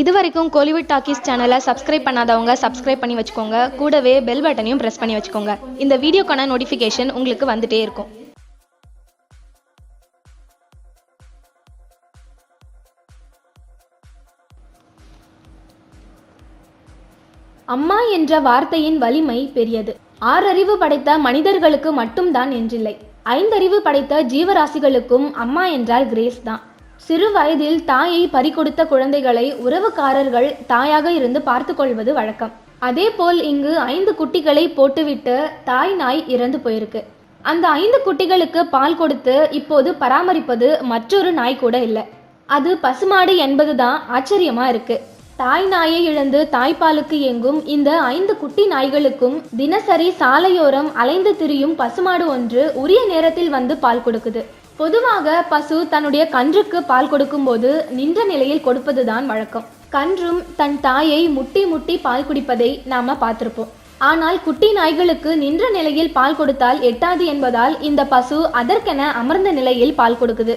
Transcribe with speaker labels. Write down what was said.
Speaker 1: இது வரைக்கும் கோலிவுட் டாக்கீஸ் சேனலை சப்ஸ்கிரைப் பண்ணாதவங்க சப்ஸ்கிரைப் பண்ணி வச்சுக்கோங்க. கூடவே பெல் பட்டனையும் ப்ரெஸ் பண்ணி வச்சுக்கோங்க. இந்த வீடியோக்கான நோட்டிஃபிகேஷன் உங்களுக்கு வந்துட்டே இருக்கும். அம்மா என்ற வார்த்தையின் வலிமை பெரியது. ஆறறிவு படைத்த மனிதர்களுக்கு மட்டும்தான் என்றில்லை. ஐந்தறிவு படைத்த ஜீவராசிகளுக்கும் அம்மா என்றால் கிரேஸ் தான். சிறு வயதில் தாயை பறிகொடுத்த குழந்தைகளை உறவுக்காரர்கள் தாயாக இருந்து பார்த்து கொள்வது வழக்கம். அதேபோல் இங்கு ஐந்து குட்டிகளை போட்டுவிட்டு தாய் நாய் இறந்து போயிருக்கு. அந்த ஐந்து குட்டிகளுக்கு பால் கொடுத்து இப்போது பராமரிப்பது மற்றொரு நாய் கூட இல்லை. அது பசுமாடு என்பதுதான் ஆச்சரியமா இருக்கு. தாய் நாயை இழந்து தாய்ப்பாலுக்கு எங்கும் இந்த ஐந்து குட்டி நாய்களுக்கும் தினசரி சாலையோரம் அலைந்து திரியும் பசுமாடு ஒன்று உரிய நேரத்தில் வந்து பால் கொடுக்குது. பொதுவாக பசு தன்னுடைய கன்றுக்கு பால் கொடுக்கும்போது நின்ற நிலையில் கொடுப்பதுதான் வழக்கம். கன்றும் தன் தாயை முட்டி முட்டி பால் குடிப்பதை நாம பார்த்திருப்போம். ஆனால் குட்டி நாய்களுக்கு நின்ற நிலையில் பால் கொடுத்தால் எட்டாது என்பதால் இந்த பசு அதற்கென அமர்ந்த நிலையில் பால் கொடுக்குது.